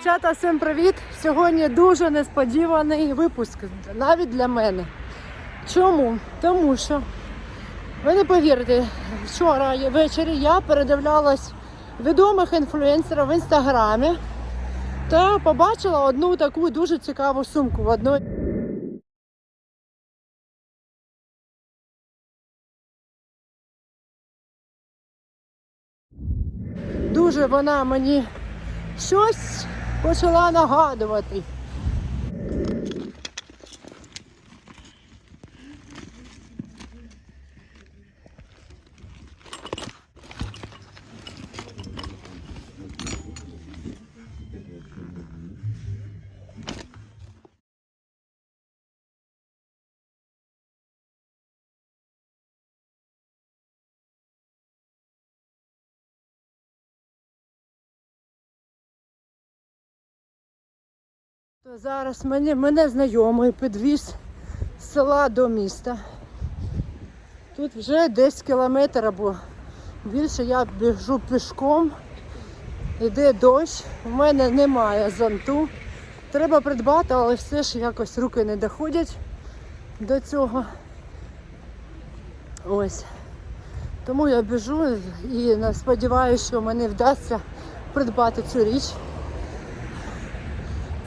Дівчата, всім привіт! Сьогодні дуже несподіваний випуск, навіть для мене. Чому? Тому що, ви не повірите, вчора ввечері я передивлялась відомих інфлюенсерів в інстаграмі та побачила одну таку дуже цікаву сумку в одної. Дуже вона мені щось почала нагадувати. То зараз мене, мене знайомий підвіз з села до міста. Тут вже 10 кілометрів або більше я біжу пішком. Іде дощ, у мене немає зонту. Треба придбати, але все ж якось руки не доходять до цього. Ось. Тому я біжу і сподіваюся, що мені вдасться придбати цю річ.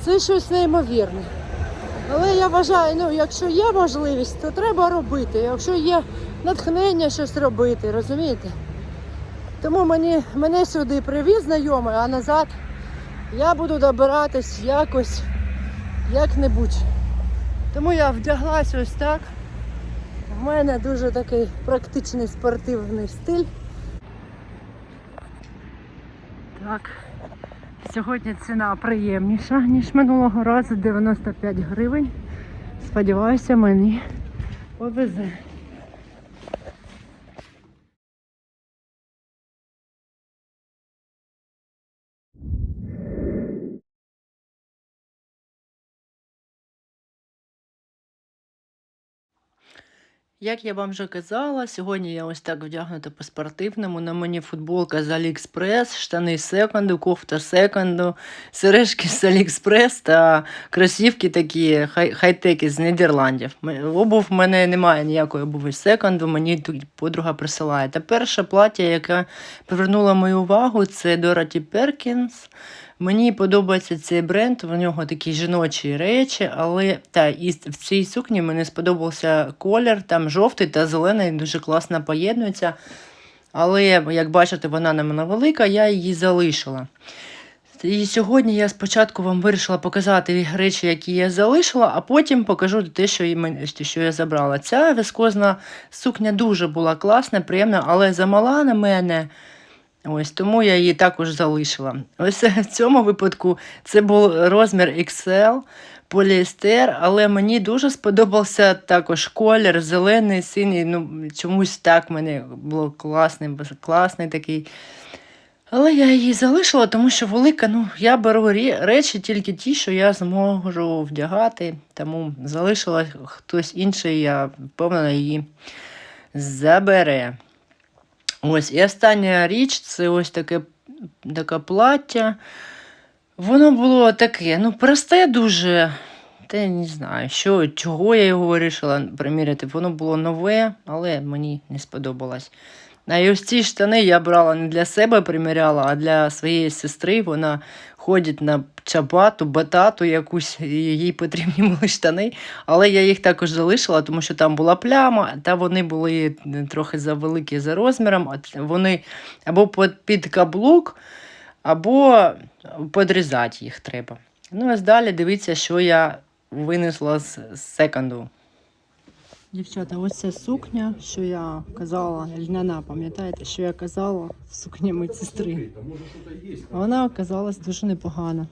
Це щось неймовірне. Але я вважаю, ну, якщо є можливість, то треба робити. Якщо є натхнення щось робити, розумієте? Тому мені, мене сюди привіз знайомий, а назад я буду добиратись якось, як-небудь. Тому я вдяглась ось так. В мене дуже такий практичний спортивний стиль. Так. Сьогодні ціна приємніша, ніж минулого разу 95 гривень. Сподіваюся, мені повезе. Як я вам вже казала, сьогодні я ось так вдягнута по-спортивному. На мені футболка з Аліекспрес, штани з секонду, кофта секонду, сережки з Аліекспрес та кросівки такі хай- хай-теки з Нідерландів. Обув в мене немає ніякої обуви з секонду, мені тут подруга присилає. Та перше плаття, яке привернуло мою увагу, це Дороті Перкінс. Мені подобається цей бренд, в нього такі жіночі речі, але та, і в цій сукні мені сподобався колір, там жовтий та зелений, дуже класно поєднуються. Але, як бачите, вона не мене велика, я її залишила. І сьогодні я спочатку вам вирішила показати речі, які я залишила, а потім покажу те, що, я забрала. Ця віскозна сукня дуже була класна, приємна, але замала на мене. Ось тому я її також залишила. Ось в цьому випадку це був розмір XL, поліестер, але мені дуже сподобався також колір, зелений, синій. Ну, чомусь так мені було класний, класний такий. Але я її залишила, тому що велика, ну, я беру речі тільки ті, що я зможу вдягати, тому залишила хтось інший, я впевнена, її забере. Ось, і остання річ це ось таке, таке плаття. Воно було таке, ну, просте дуже. Та я не знаю, що, чого я його вирішила приміряти. Воно було нове, але мені не сподобалось. А і ось ці штани я брала не для себе приміряла, а для своєї сестри. Вона ходить на чабату, батату якусь, їй потрібні були штани. Але я їх також залишила, тому що там була пляма, та вони були трохи завеликі за розміром. Вони або під- каблук, або подрізати їх треба. Ну, ось далі дивіться, що я винесла з секонду. Дівчата, ось ця сукня, що я казала, льняна, пам'ятаєте, що я казала сукня медсестри. Вона оказалась дуже непогана.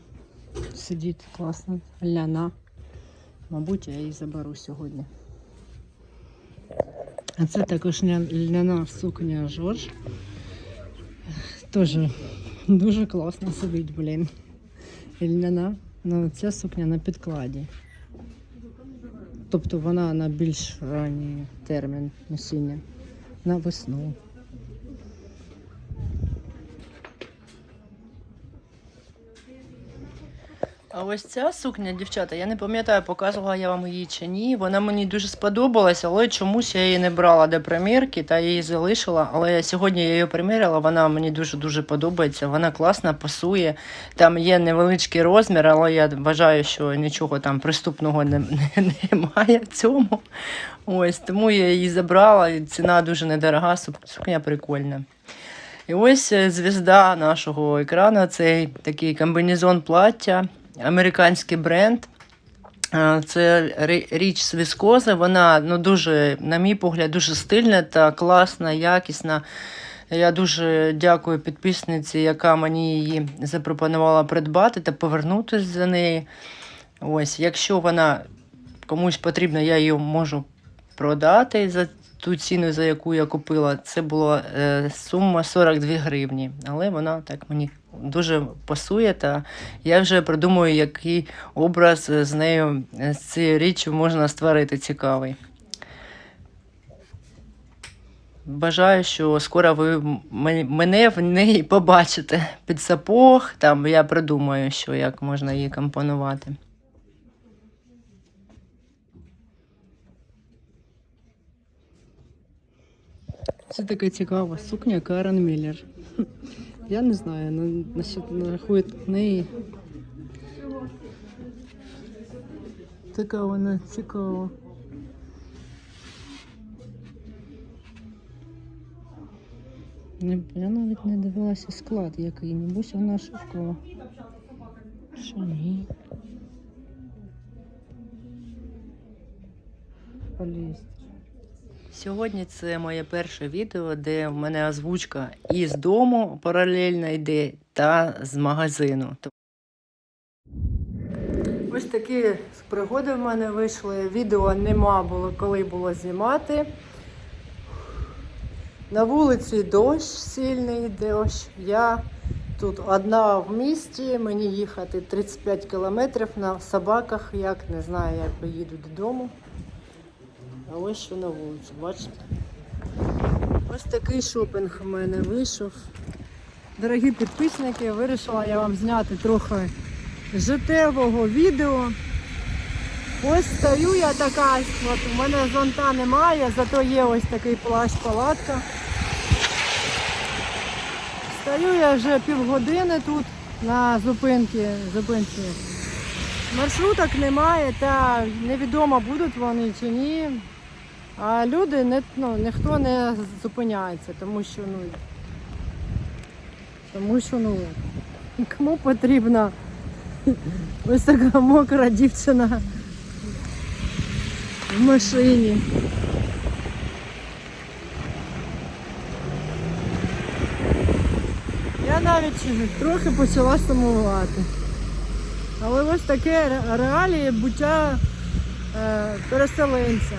Сидить класно, льняна. Мабуть, я її заберу сьогодні. А це також льняна сукня Жорж. Теж дуже класно сидить, блін. Льняна. Ну, ця сукня на підкладі. Тобто вона на більш ранній термін носіння. На весну. А ось ця сукня, дівчата, я не пам'ятаю, показувала я вам її чи ні. Вона мені дуже сподобалась, але чомусь я її не брала до примірки та її залишила. Але сьогодні я її приміряла, вона мені дуже-дуже подобається. Вона класна, пасує. Там є невеличкий розмір, але я вважаю, що нічого там приступного не, не, немає в цьому. Ось тому я її забрала. і Ціна дуже недорога, сукня прикольна. І ось е, звізда нашого екрану цей такий комбінезон плаття, американський бренд. Це річ з віскози. Вона ну, дуже, на мій погляд, дуже стильна та класна, якісна. Я дуже дякую підписниці, яка мені її запропонувала придбати та повернутися за неї. Ось, якщо вона комусь потрібна, я її можу продати за ту ціну, за яку я купила. Це була е, сума 42 гривні. Але вона так мені дуже пасує, та я вже придумую, який образ е, з нею, е, з цією річчю можна створити цікавий. Бажаю, що скоро ви мене в неї побачите під сапог. Там я придумаю, що як можна її компонувати. Це така цікава сукня Карен Міллер. Я не знаю, на, насчет, на рахунок неї. Така вона цікава. Не, я навіть не дивилася склад який, небось вона шовкова. Що ні? Поліестер. Сьогодні це моє перше відео, де в мене озвучка і з дому паралельно йде, та з магазину. Ось такі пригоди в мене вийшли. Відео нема було, коли було знімати. На вулиці дощ сильний дощ. Я тут одна в місті, мені їхати 35 кілометрів на собаках, як не знаю, як поїду додому. А ось що на вулиці, бачите? Ось такий шопінг у мене вийшов. Дорогі підписники, вирішила я вам зняти трохи життєвого відео. Ось стою я така, от у мене зонта немає, зато є ось такий плащ-палатка. Стою я вже півгодини тут на зупинці, зупинці. Маршруток немає, та невідомо будуть вони чи ні. А люди не, ну, ніхто не зупиняється, тому що ну, тому що ну, кому потрібна ось така мокра дівчина в машині. Я навіть трохи почала сумувати. Але ось таке ре- реалії буття е, переселенця.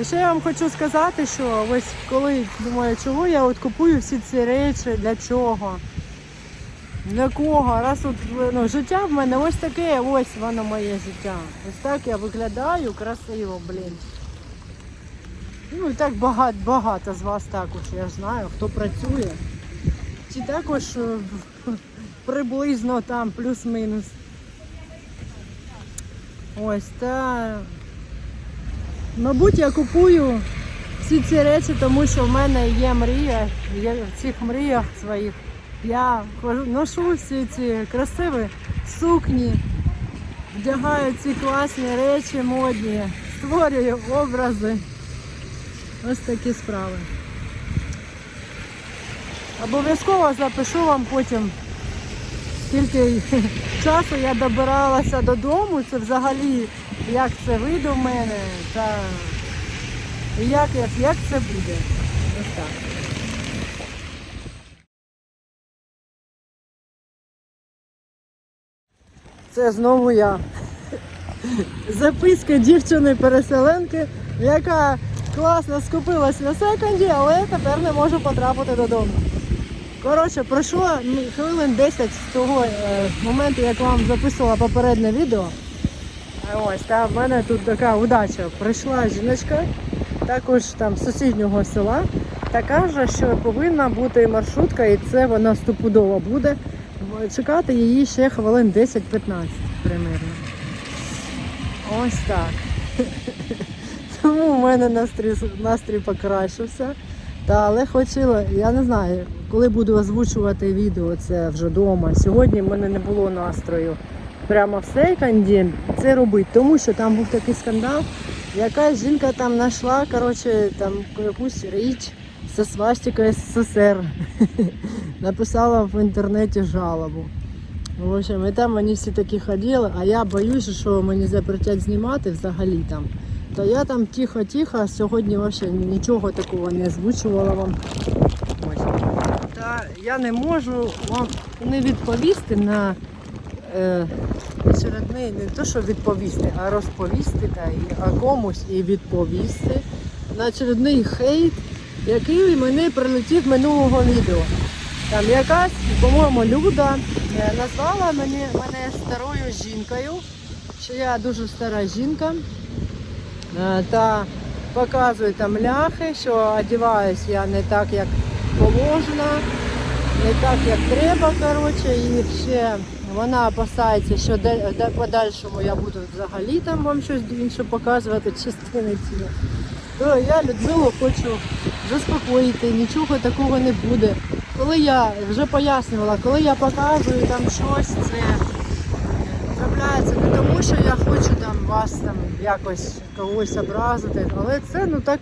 І ще я вам хочу сказати, що ось коли думаю, чого я от купую всі ці речі, для чого? Для кого? Раз от ну, життя в мене ось таке, ось воно моє життя. Ось так я виглядаю красиво, блін. Ну і так багато, багато з вас також, я знаю, хто працює. Чи також е, приблизно там плюс-мінус. Ось та. Мабуть, я купую всі ці речі, тому що в мене є мрія. Я в цих мріях своїх я ношу всі ці красиві сукні, вдягаю ці класні речі модні, створюю образи. Ось такі справи. Обов'язково запишу вам потім, скільки часу я добиралася додому, це взагалі як це вийде в мене, та як, як, як це буде. Ось так. Це знову я. Записка дівчини-переселенки, яка класно скупилась на секонді, але тепер не можу потрапити додому. Коротше, пройшло ну, хвилин 10 з того е, моменту, як вам записувала попереднє відео. Ось, та в мене тут така удача. Прийшла жіночка, також там з сусіднього села, та каже, що повинна бути маршрутка, і це вона стопудово буде. Чекати її ще хвилин 10-15. примерно. Ось так. Тому в мене настрій, настрій покращився. Та, але хотіла, я не знаю, коли буду озвучувати відео, це вже вдома. Сьогодні в мене не було настрою прямо в секонді це робити, тому що там був такий скандал. Якась жінка там знайшла коротше, там якусь річ зі свастикою СССР. Написала в інтернеті жалобу. В общем, і там вони всі такі ходили, а я боюся, що мені запретять знімати взагалі там. То я там тихо-тихо, сьогодні взагалі нічого такого не озвучувала вам. Я не можу вам не відповісти на е, очередний, не то, що відповісти, а розповісти та і а комусь і відповісти на очередний хейт, який мені прилетів минулого відео. Там якась, по-моєму, Люда е, назвала мені, мене старою жінкою, що я дуже стара жінка. Е, Та показує там ляхи, що одягаюсь я не так, як положено, не так, як треба. коротше, І ще вона опасається, що де, де подальшому я буду взагалі там вам щось інше показувати, частини тіла. То я Людмилу хочу заспокоїти, нічого такого не буде. Коли я вже пояснювала, коли я показую там щось, це трапляється не тому, що я хочу там вас там якось когось образити, але це ну так.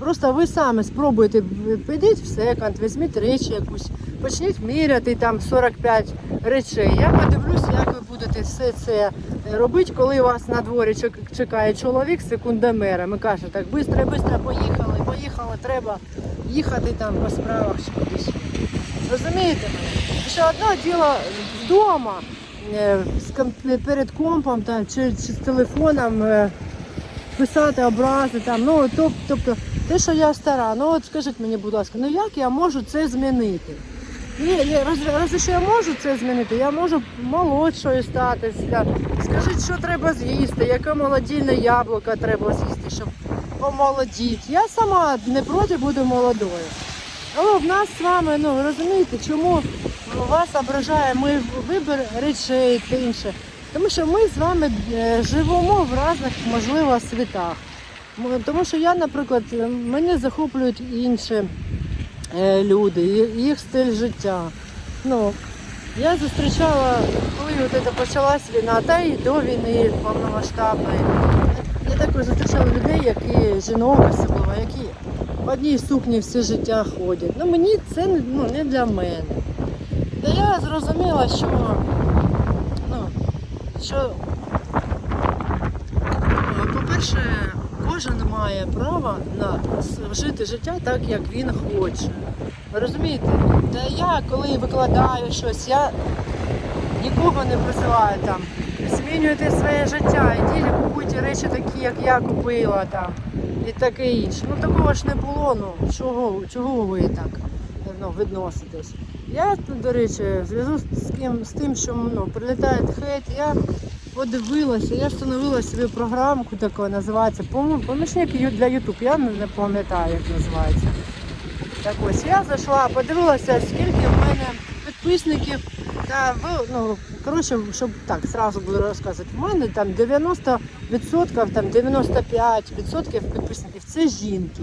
Просто ви самі спробуйте, підіть в секонд, візьміть речі якусь, почніть міряти там 45 речей. Я подивлюся, як ви будете все це робити, коли вас на дворі чекає чоловік з секундомером і каже, так, швидко, швидко, поїхали, поїхали, треба їхати там по справах чи кудись. Розумієте? Що одне діло вдома, е, перед компом там, чи, чи з телефоном е, писати образи. Там, ну, тоб- тобто, те, що я стара, ну от скажіть мені, будь ласка, ну як я можу це змінити? Ні, ні, разве, разве що я можу це змінити? Я можу молодшою статися. Скажіть, що треба з'їсти, яке молодільне яблуко треба з'їсти, щоб помолодіти. Я сама не проти бути молодою. Але в нас з вами, ну розумієте, чому вас ображає мій вибір речей та інше. Тому що ми з вами е, живемо в різних, можливо, світах. Тому що я, наприклад, мене захоплюють інші люди, їх стиль життя. Ну, я зустрічала, коли от це почалась війна, та й до війни повномасштабної. Я також зустрічала людей, які жінок особливо, які в одній сукні все життя ходять. Ну мені це ну, не для мене. Та я зрозуміла, що, ну, що е, по-перше, кожен має право на жити життя так, як він хоче. Ви розумієте? Та я, коли викладаю щось, я нікого не призиваю там. Змінюйте своє життя, ідіть купуйте речі такі, як я купила там. І таке інше. Ну такого ж не було. Ну чого, чого ви так ну, відноситесь? Я, до речі, в зв'язку з з тим, що ну, прилітає хейт, я подивилася, я встановила собі програмку таку, називається помічник для YouTube. Я не пам'ятаю, як називається. Так ось я зайшла, подивилася, скільки в мене підписників. Та ну, коротше, щоб так зразу буду розказувати, в мене там 90%, там 95% підписників це жінки.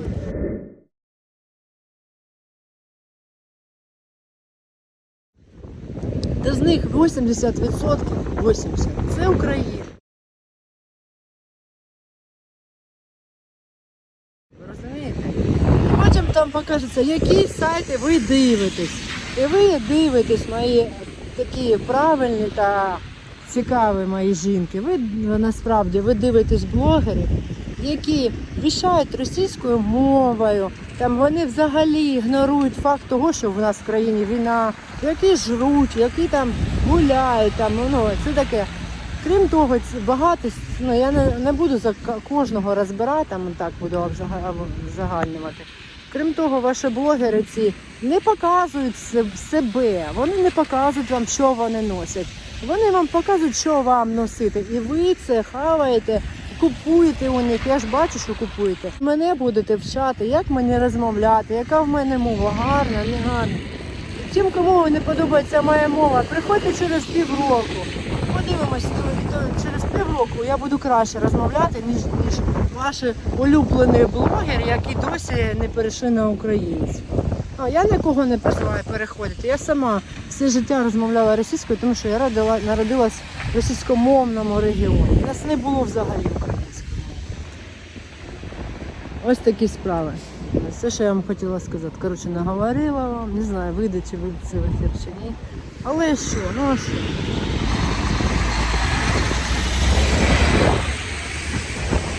Та з них 80%, 80% це Україна. Розумієте? Потім там покажеться, які сайти ви дивитесь. І ви дивитесь мої такі правильні та цікаві мої жінки. Ви насправді ви дивитесь блогерів, які віщають російською мовою. Там вони взагалі ігнорують факт того, що в нас в країні війна, які жруть, які там гуляють. Там, ну, це таке. Крім того, багато, ну я не, не буду за кожного розбирати, там так буду узагальнювати. Крім того, ваші блогери ці не показують себе, вони не показують вам, що вони носять. Вони вам показують, що вам носити. І ви це хаваєте, купуєте у них. Я ж бачу, що купуєте. Мене будете вчати, як мені розмовляти, яка в мене мова, гарна, не гарна. Тим, кому не подобається моя мова, приходьте через півроку. подивимось, то, через півроку я буду краще розмовляти, ніж, ніж ваш улюблений блогер, який досі не перейшли на українську. А я нікого не призиваю переходити. Я сама все життя розмовляла російською, тому що я родила, народилась російськомовному регіоні. У нас не було взагалі української. Ось такі справи. Все, що я вам хотіла сказати. Коротше, наговорила вам, не знаю, вийде чи вийде це в ефір чи ні. Але що, ну а що?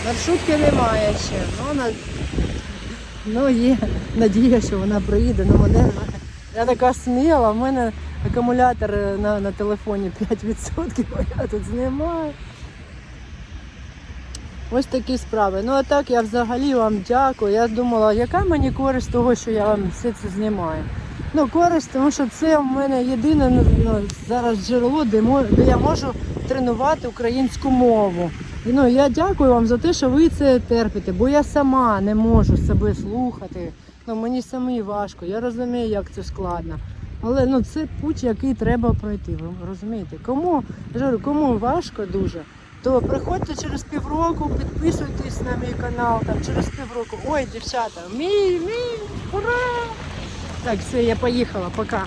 Маршрутки немає ще. Ну, на... ну є надія, що вона приїде. Ну, мене... Я така сміла, в мене акумулятор е, на, на телефоні 5%, а я тут знімаю. Ось такі справи. Ну а так я взагалі вам дякую. Я думала, яка мені користь того, що я вам все це знімаю. Ну, користь, тому що це в мене єдине ну, ну, зараз джерело, де, де я можу тренувати українську мову. Ну, я дякую вам за те, що ви це терпите, бо я сама не можу себе слухати. Ну, мені самі важко, я розумію, як це складно. Але ну, це путь, який треба пройти. Ви розумієте? Кому, я кому важко дуже, то приходьте через півроку, підписуйтесь на мій канал там через півроку. Ой, дівчата, мій, мій, ура! Так, все, я поїхала, пока.